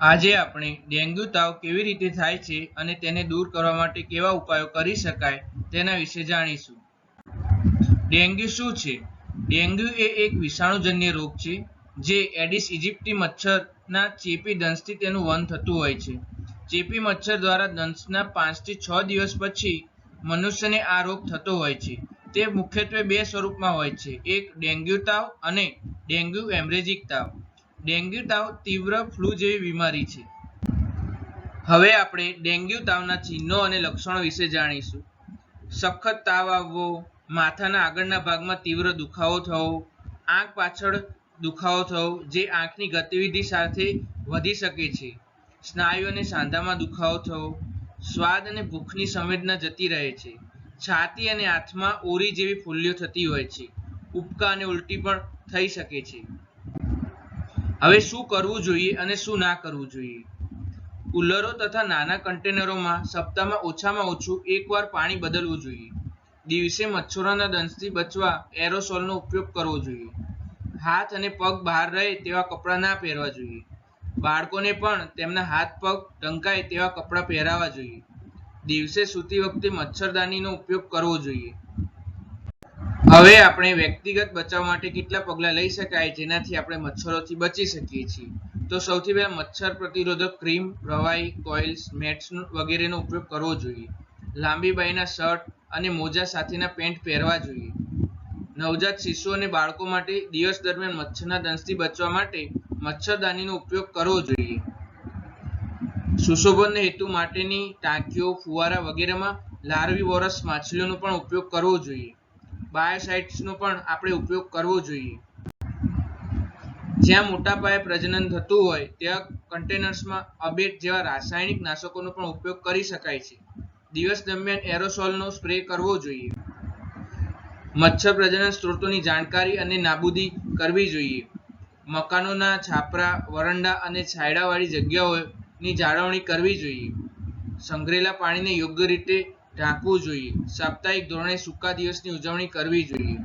આજે આપણે ડેન્ગ્યુ તાવ કેવી રીતે થાય છે અને તેને દૂર કરવા માટે કેવા ઉપાયો કરી શકાય તેના વિશે જાણીશું. ડેન્ગ્યુ શું છે? ડેન્ગ્યુ એ એક વિષાણુજન્ય રોગ છે, જે એડિસ ઇજિપ્ટી મચ્છરના ચેપી દંશથી તેનું વહન થતું હોય છે. ચેપી મચ્છર દ્વારા દંશના પાંચથી છ દિવસ પછી મનુષ્યને આ રોગ થતો હોય છે. તે મુખ્યત્વે બે સ્વરૂપમાં હોય છે, એક ડેન્ગ્યુ તાવ અને ડેન્ગ્યુ એમરેજિક તાવ. ડેન્ગ્યુ તાવ તીવ્ર ફ્લૂ જેવી બીમારી છે. હવે આપણે ડેન્ગ્યુ તાવના ચિહ્નો અને લક્ષણો વિશે જાણીશું. સખત તાવ આવવો, માથાના આગળના ભાગમાં તીવ્ર દુખાવો થવો, આંખ પાછળ દુખાવો થવો, જે આંખની ગતિવિધિ સાથે વધી શકે છે. સ્નાયુ અને સાંધામાં દુખાવો થવો, સ્વાદ અને ભૂખની સંવેદના જતી રહે છે. છાતી અને હાથમાં ઓરી જેવી ફૂલ્લીઓ થતી હોય છે. ઉબકા અને ઉલટી પણ થઈ શકે છે. હવે શું કરવું જોઈએ અને શું ના કરવું જોઈએ? કુલરો તથા નાના કન્ટેનરોમાં સપ્તાહમાં ઓછામાં ઓછું એકવાર પાણી બદલવું જોઈએ. દિવસે મચ્છરોના દંશથી બચવા એરોસોલનો ઉપયોગ કરવો જોઈએ. હાથ અને પગ બહાર રહે તેવા કપડાં ના પહેરવા જોઈએ. બાળકોને પણ તેમના હાથ, પગ ઢંકાય તેવા કપડાં પહેરાવા જોઈએ. દિવસે સૂતી વખતે મચ્છરદાનીનો ઉપયોગ કરવો જોઈએ. હવે આપણે વ્યક્તિગત બચાવ માટે કેટલા પગલાં લઈ શકાય જેનાથી આપણે મચ્છરોથી બચી શકીએ છીએ? તો સૌથી પહેલા મચ્છર પ્રતિરોધક ક્રીમ પ્રવાહી કોઇલ્સ, મેટ્સ વગેરેનો ઉપયોગ કરવો જોઈએ. લાંબી બાઈના શર્ટ અને મોજા સાથેના પેન્ટ પહેરવા જોઈએ. નવજાત શિશુ અને બાળકો માટે દિવસ દરમિયાન મચ્છરના દંશથી બચવા માટે મચ્છરદાનીનો ઉપયોગ કરવો જોઈએ. સુશોભન હેતુ માટેની ટાંકીઓ, ફુવારા વગેરેમાં લાર્વી વોરસ માછલીઓનો પણ ઉપયોગ કરવો જોઈએ. બાયોસાઇટ્સનો પણ આપણે ઉપયોગ કરવો જોઈએ. જ્યાં મોટા પાયે પ્રજનન થતું હોય, ત્યાં કન્ટેનર્સમાં અબેટ જેવા રાસાયણિક નાશકોનો પણ ઉપયોગ કરી શકાય છે. દિવસ દરમિયાન એરોસોલનો સ્પ્રે કરવો જોઈએ. મચ્છર પ્રજનન સ્ત્રોતોની જાણકારી અને નાબૂદી કરવી જોઈએ. મકાનોના છાપરા, વરંડા અને છાયડાવાળી જગ્યાઓની જાળવણી કરવી જોઈએ. સંગ્રેલા પાણીને યોગ્ય રીતે ઢાંકવું જોઈએ. સાપ્તાહિક ધોરણે સૂકા દિવસની ઉજવણી કરવી જોઈએ.